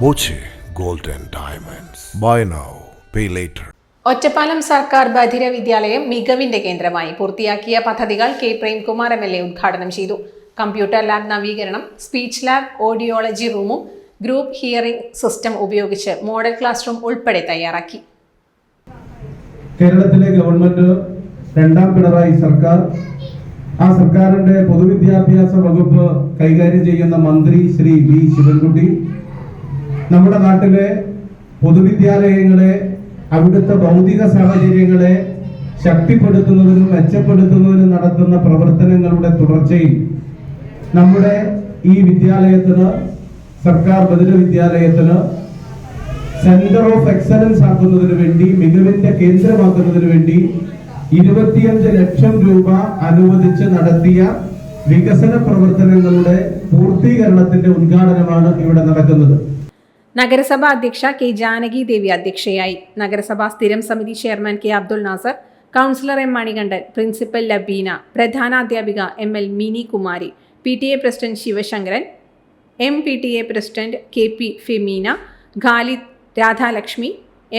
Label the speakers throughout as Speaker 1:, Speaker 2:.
Speaker 1: Boche gold diamonds Diamonds. Buy now, pay later.
Speaker 2: Ottapalam സർക്കാർ ബധിര വിദ്യാലയം മികവിന്റെ കേന്ദ്രമായി പൂർത്തിയാക്കിയ പദ്ധതികൾ K Premkumar M L A ഉദ്ഘാടനം ചെയ്തു കമ്പ്യൂട്ടർ ലാബ് നവീകരണം സ്പീച്ച് ലാബ് ഓഡിയോളജി റൂമും ഗ്രൂപ്പ് ഹിയറിംഗ് സിസ്റ്റം ഉപയോഗിച്ച് മോഡൽ ക്ലാസ് റൂം ഉൾപ്പെടെ തയ്യാറാക്കി
Speaker 3: കേരളത്തിലെ ഗവൺമെന്റ് രണ്ടാം പിണറായി സർക്കാർ ആ സർക്കാരിന്റെ പൊതുവിദ്യാഭ്യാസ വകുപ്പ് കൈകാര്യം ചെയ്യുന്ന മന്ത്രി ശ്രീ വി ശിവൻകുട്ടി നമ്മുടെ നാട്ടിലെ പൊതുവിദ്യാലയങ്ങളെ അവിടുത്തെ ഭൗതിക സാഹചര്യങ്ങളെ ശക്തിപ്പെടുത്തുന്നതിനും മെച്ചപ്പെടുത്തുന്നതിനും നടത്തുന്ന പ്രവർത്തനങ്ങളുടെ തുടർച്ചയിൽ നമ്മുടെ ഈ വിദ്യാലയത്തിന് സർക്കാർ ബദിര വിദ്യാലയത്തിന് സെന്റർ ഓഫ് എക്സലൻസ് ആക്കുന്നതിന് വേണ്ടി മികവിന്റെ കേന്ദ്രമാക്കുന്നതിന് വേണ്ടി ഇരുപത്തിയഞ്ച് ലക്ഷം രൂപ അനുവദിച്ച് നടത്തിയ വികസന പ്രവർത്തനങ്ങളുടെ പൂർത്തീകരണത്തിന്റെ ഉദ്ഘാടനമാണ് ഇവിടെ നടക്കുന്നത്.
Speaker 2: നഗരസഭാ അധ്യക്ഷ കെ ജാനകി ദേവി അധ്യക്ഷയായി. നഗരസഭാ സ്ഥിരം സമിതി chairman K Abdul Nasser councillor M Manikandan principal Labeena പ്രധാനാധ്യാപിക M L Mini Kumari P T A president Sivasankaran M P T A president K P Femina Khalid Radhalakshmi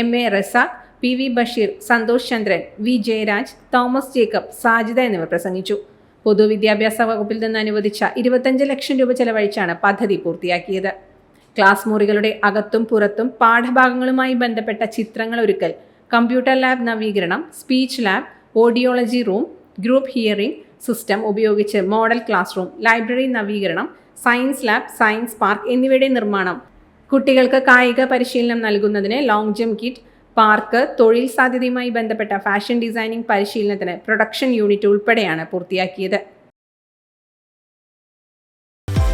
Speaker 2: M A Razak P V Basheer Santhosh Chandran V Jayaraj Thomas Jacob Sajida എന്നിവർ പ്രസംഗിച്ചു. പൊതുവിദ്യാഭ്യാസ വകുപ്പിൽ നിന്ന് അനുവദിച്ച ഇരുപത്തഞ്ച് ലക്ഷം രൂപ ചെലവഴിച്ചാണ് പദ്ധതി പൂർത്തിയാക്കിയത്. ക്ലാസ് മുറികളുടെ അകത്തും പുറത്തും പാഠഭാഗങ്ങളുമായി ബന്ധപ്പെട്ട ചിത്രങ്ങൾ ഒരുക്കൽ. കമ്പ്യൂട്ടർ ലാബ് നവീകരണം speech lab audiology room group hearing system ഉപയോഗിച്ച് മോഡൽ ക്ലാസ് റൂം ലൈബ്രറി നവീകരണം സയൻസ് ലാബ് സയൻസ് പാർക്ക് എന്നിവയുടെ നിർമ്മാണം. കുട്ടികൾക്ക് കായിക പരിശീലനം നൽകുന്നതിന് ലോങ് ജംപ് കിറ്റ് പാർക്ക് തൊഴിൽ സാധ്യതയുമായി ബന്ധപ്പെട്ട ഫാഷൻ ഡിസൈനിംഗ് പരിശീലനത്തിന് പ്രൊഡക്ഷൻ യൂണിറ്റ് ഉൾപ്പെടെയാണ് പൂർത്തിയാക്കിയത്.